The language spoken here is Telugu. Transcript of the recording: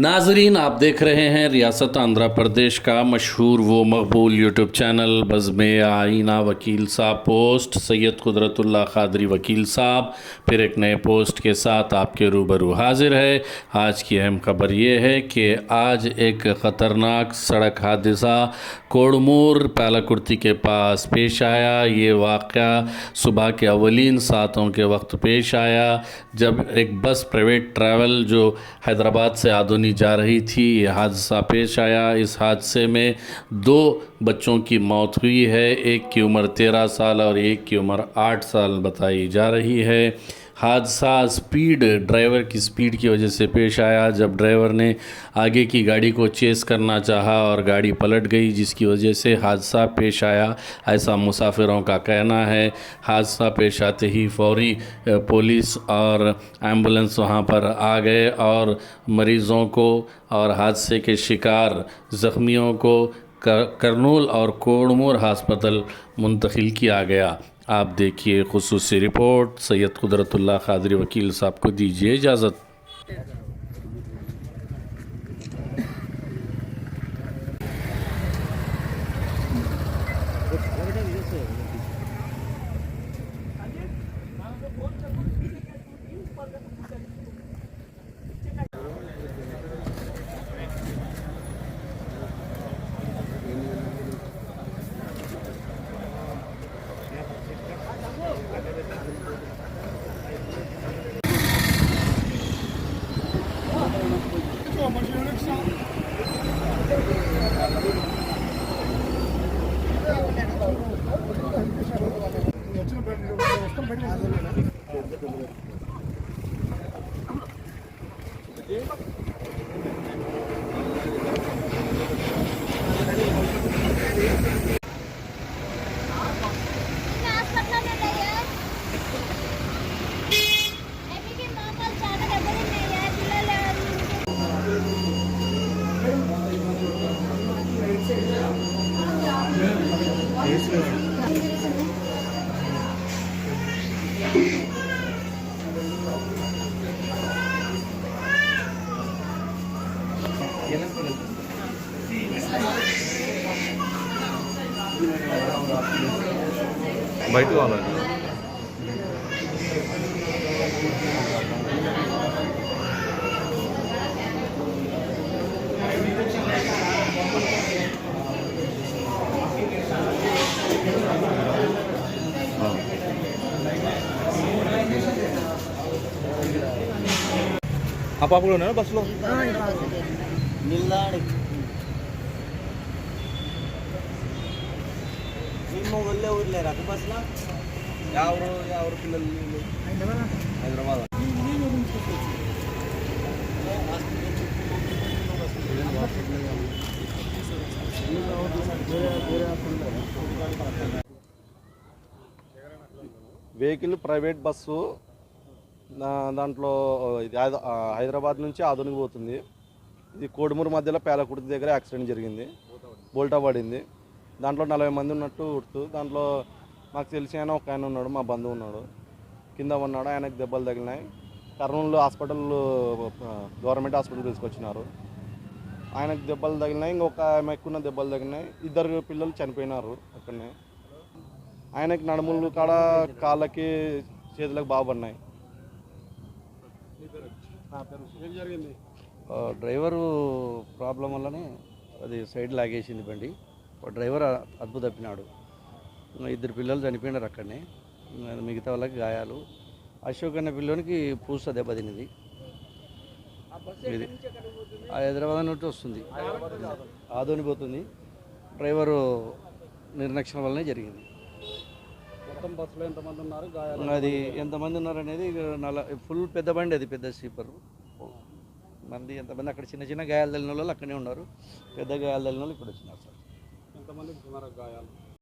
ناظرین، آپ دیکھ رہے ہیں ریاست آندھرا پردیش کا مشہور وہ مقبول یوٹیوب چینل بزم آئینہ وکیل صاحب پوسٹ، سید قدرت اللہ قادری وکیل صاحب۔ پھر ایک نئے پوسٹ کے ساتھ آپ کے روبرو حاضر ہے۔ آج کی اہم خبر یہ ہے کہ آج ایک خطرناک سڑک حادثہ کوڑمور پیالاکرتی کے پاس پیش آیا۔ یہ واقعہ صبح کے اولین ساتوں کے وقت پیش آیا۔ جب ایک بس پرائیویٹ ٹریول جو حیدرآباد سے آدھونی جا رہی تھی۔ یہ حادثہ پیش آیا۔ اس حادثے میں دو بچوں کی موت ہوئی ہے۔ ایک کی عمر تیرہ سال اور ایک کی عمر آٹھ سال بتائی جا رہی ہے۔ حادثہ اسپیڈ ڈرائیور کی اسپیڈ کی وجہ سے پیش آیا۔ جب ڈرائیور نے آگے کی گاڑی کو چیز کرنا چاہا اور گاڑی پلٹ گئی، جس کی وجہ سے حادثہ پیش آیا۔ ایسا مسافروں کا کہنا ہے۔ حادثہ پیش آتے ہی فوری پولیس اور ایمبولنس وہاں پر آ گئے اور مریضوں کو اور حادثے کے شکار زخمیوں کو کرنول اور کوڑمور ہاسپتل منتقل کیا گیا۔ آپ دیکھیے خصوصی رپورٹ سید قدرت اللہ قادری وکیل صاحب کو دیجیے اجازت۔ బయట కావాలండి ఆ పాప కూడా ఉన్నారా బస్సులో ఒళ్ళే ఊర్లే బస్సులో ఎవరు ఎవరు పిల్లలు హైదరాబాద్. వెహికల్ ప్రైవేట్ బస్సు దాంట్లో ఇది హైదరాబాద్ నుంచి ఆధునిక పోతుంది. ఇది కోడుమూరు మధ్యలో పేలకుర్తి దగ్గర యాక్సిడెంట్ జరిగింది. బోల్టా పడింది. దాంట్లో నలభై మంది ఉన్నట్టు ఉడుతూ దాంట్లో నాకు తెలిసి ఆయన ఒక ఆయన ఉన్నాడు మా బంధువు ఉన్నాడు. కింద ఉన్నాడు ఆయనకు దెబ్బలు తగిలినాయి. కర్నూలు హాస్పిటల్ గవర్నమెంట్ హాస్పిటల్ తీసుకొచ్చినారు. ఆయనకు దెబ్బలు తగిలినాయి ఇంకొక ఆమె ఎక్కువ దెబ్బలు తగిలినాయి. ఇద్దరు పిల్లలు చనిపోయినారు అక్కడనే. ఆయనకి నడుములు కాడ కాళ్ళకి చేతులకు బాగా పడినాయి. డ్రైవరు ప్రాబ్లం వల్లనే అది సైడ్ లాగేసింది బండి. డ్రైవర్ అ- అదుపు తప్పినాడు. ఇద్దరు పిల్లలు చనిపోయినారు అక్కడనే. మిగతా వాళ్ళకి గాయాలు. అశోక్ అనే పిల్లోనికి పూస దెబ్బతినింది. ఇది ఆ హైదరాబాద్ నుండి వస్తుంది. ఆదోని పోతుంది. డ్రైవరు నిర్లక్ష్యం వల్లనే జరిగింది. మొత్తం బస్సులో ఎంతమంది ఉన్నారు? గాయాలు అది ఎంతమంది ఉన్నారు? అనేది ఇక నల ఫుల్ పెద్ద బండి అది పెద్ద స్లీపర్. మంది ఎంతమంది అక్కడ చిన్న చిన్న గాయాలు తగిలిన వాళ్ళు అక్కడే ఉన్నారు. పెద్ద గాయాలు తగిలిన వాళ్ళు ఇక్కడ వచ్చినారు సార్ ఎంతమంది గాయాలు?